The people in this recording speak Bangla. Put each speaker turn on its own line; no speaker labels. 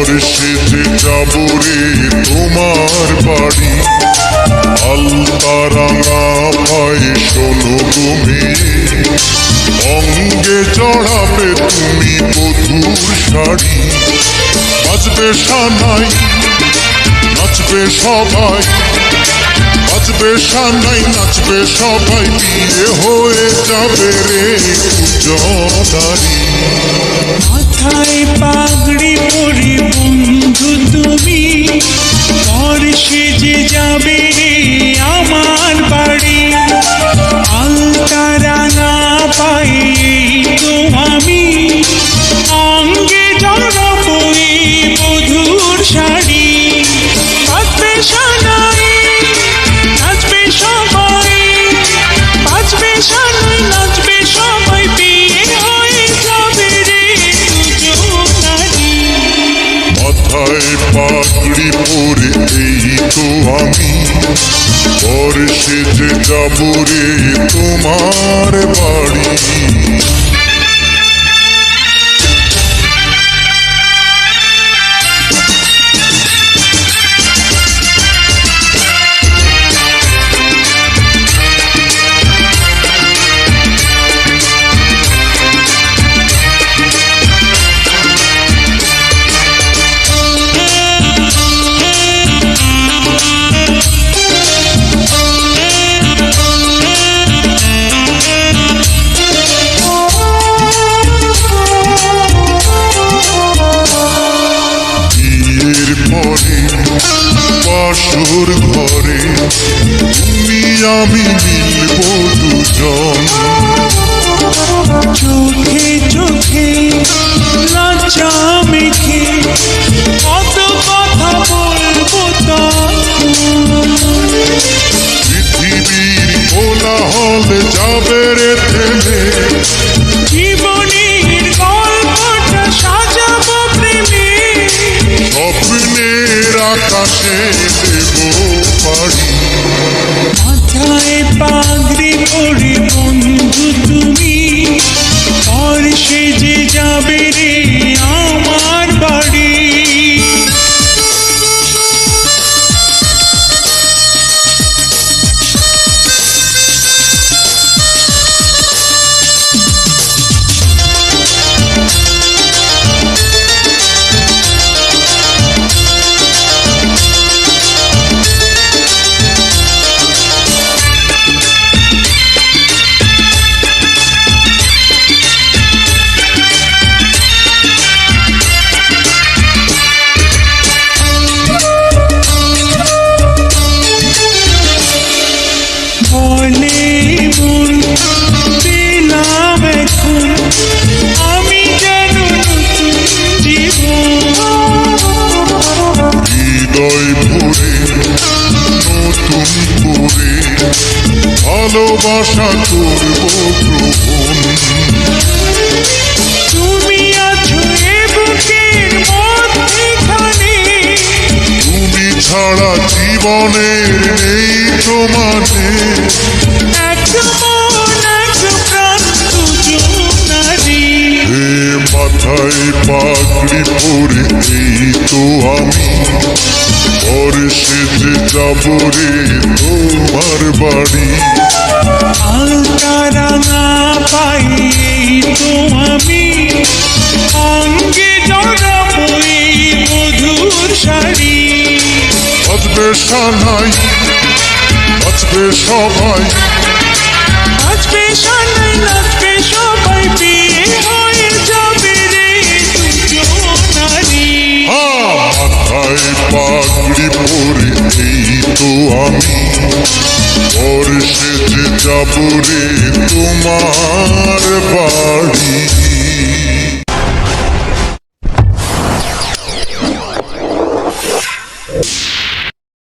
সেজে যাব রে তোমার বাড়ি আলতারাঙা ভাই শোনো তুমি অঙ্গে চড়াবে তুমি বধুর শাড়ি বাজবে সানাই নাচবে সবাই বাজবে সানাই নাচবে সবাই বিয়ে হয়ে যাবে রে
কুজনারী পাগড়ি পরে এই তো আমি। পরে সেজে যাব রে তোমার বাড়ি। পরে বাসর ঘরে তুমি আমি মিলব দুজন। আকাশে দেব পারি।
মাথায় পাগড়ি পরে বন্ধু তুমি পর যে যাবে রে।
ভালোবাসা করব গ্রহণ
তুমি আছো বুকের মধ্যেখানে।
তুমি ছাড়া জীবনের নেই মাথায় পাগড়ি পরে এই তো আমি। পরে সেজে যাব রে তোমার বাড়ি।
তো আমি। অঙ্গে জড়াবো এই মধুর শাড়ি।
বাজবে সানাই বাজবে সবাই।
নাচবে সানাই নাচবে সবাই বিয়ে হয়ে যাবে রে দুজন নারী।
হ্যাঁ, মাথায় পাগড়ি পরে এই তো আমি। পরে সেজে যাব রে তোমার। be